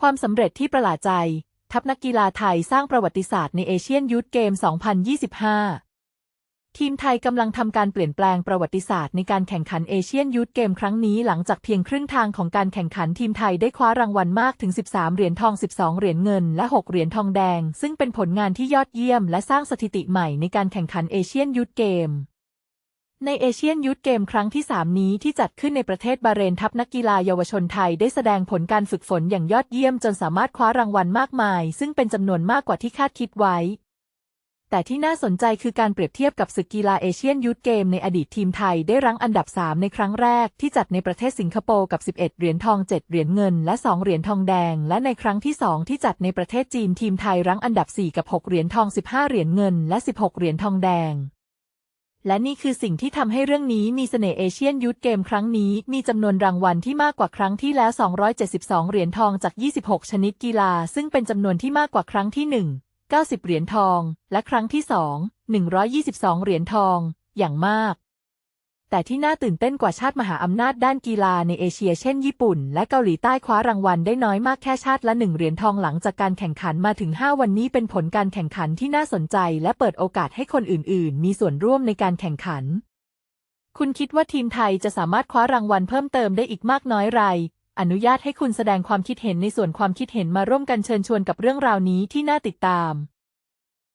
ความสำเร็จที่ประหลาดใจ ทัพนักกีฬาไทยสร้างประวัติศาสตร์ในเอเชียนยูทเกม 2025 ทีมไทยกำลังทำการเปลี่ยนแปลงประวัติศาสตร์ในการแข่งขันเอเชียนยูทเกมครั้งนี้หลังจากเพียงครึ่งทางของการแข่งขันทีมไทยได้คว้ารางวัลมากถึง 13 เหรียญทอง 12 เหรียญเงิน และ 6 เหรียญทองแดง ซึ่งเป็นผลงานที่ยอดเยี่ยม และสร้างสถิติใหม่ในการแข่งขันเอเชียนยูทเกม ในเอเชียนยูทเกมครั้งที่ 3 นี้ที่จัดขึ้นในประเทศบาเรนทัพนักกีฬาเยาวชนไทยได้แสดงผลการฝึกฝนอย่างยอดเยี่ยมจนสามารถคว้ารางวัลมากมาย ซึ่งเป็นจำนวนมากกว่าที่คาดคิดไว้ แต่ที่น่าสนใจคือการเปรียบเทียบกับศึกกีฬาเอเชียนยูทเกมในอดีตทีมไทยได้รั้งอันดับ 3 ในครั้งแรกที่จัดในประเทศสิงคโปร์กับ 11 เหรียญทอง 7 เหรียญเงิน และ 2 เหรียญทองแดง และในครั้งที่ 2 ที่จัดในประเทศจีนทีมไทยรั้งอันดับ 4 กับ 6 เหรียญทอง 15 เหรียญเงิน และ 16 เหรียญทองแดง และนี่คือสิ่งที่ทำให้เรื่องนี้มีเสน่ห์เอเชียนยูทเกมครั้งนี้ มีจำนวนรางวัลที่มากกว่าครั้งที่แล้ว 272 เหรียญทองจาก 26 ชนิดกีฬา ซึ่งเป็นจำนวนที่มากกว่าครั้งที่ 1 90 เหรียญทอง และครั้งที่ 2 122 เหรียญทอง อย่างมาก แต่ที่น่าตื่นเต้นกว่าชาติมหาอำนาจด้านกีฬาในเอเชียเช่นญี่ปุ่น และเกาหลีใต้คว้ารางวัลได้น้อยมากแค่ชาติละหนึ่งเหรียญทองหลังจากการแข่งขันมาถึง 5 วันนี้เป็นผลการแข่งขันที่น่าสนใจ และเปิดโอกาสให้คนอื่น ๆ มีส่วนร่วมในการแข่งขัน คุณคิดว่าทีมไทยจะสามารถคว้ารางวัลเพิ่มเติมได้อีกมากน้อยไรอนุญาตให้คุณแสดงความคิดเห็นในส่วนความคิดเห็นมาร่วมกันเชิญชวนกับเรื่องราวนี้ที่น่าติดตาม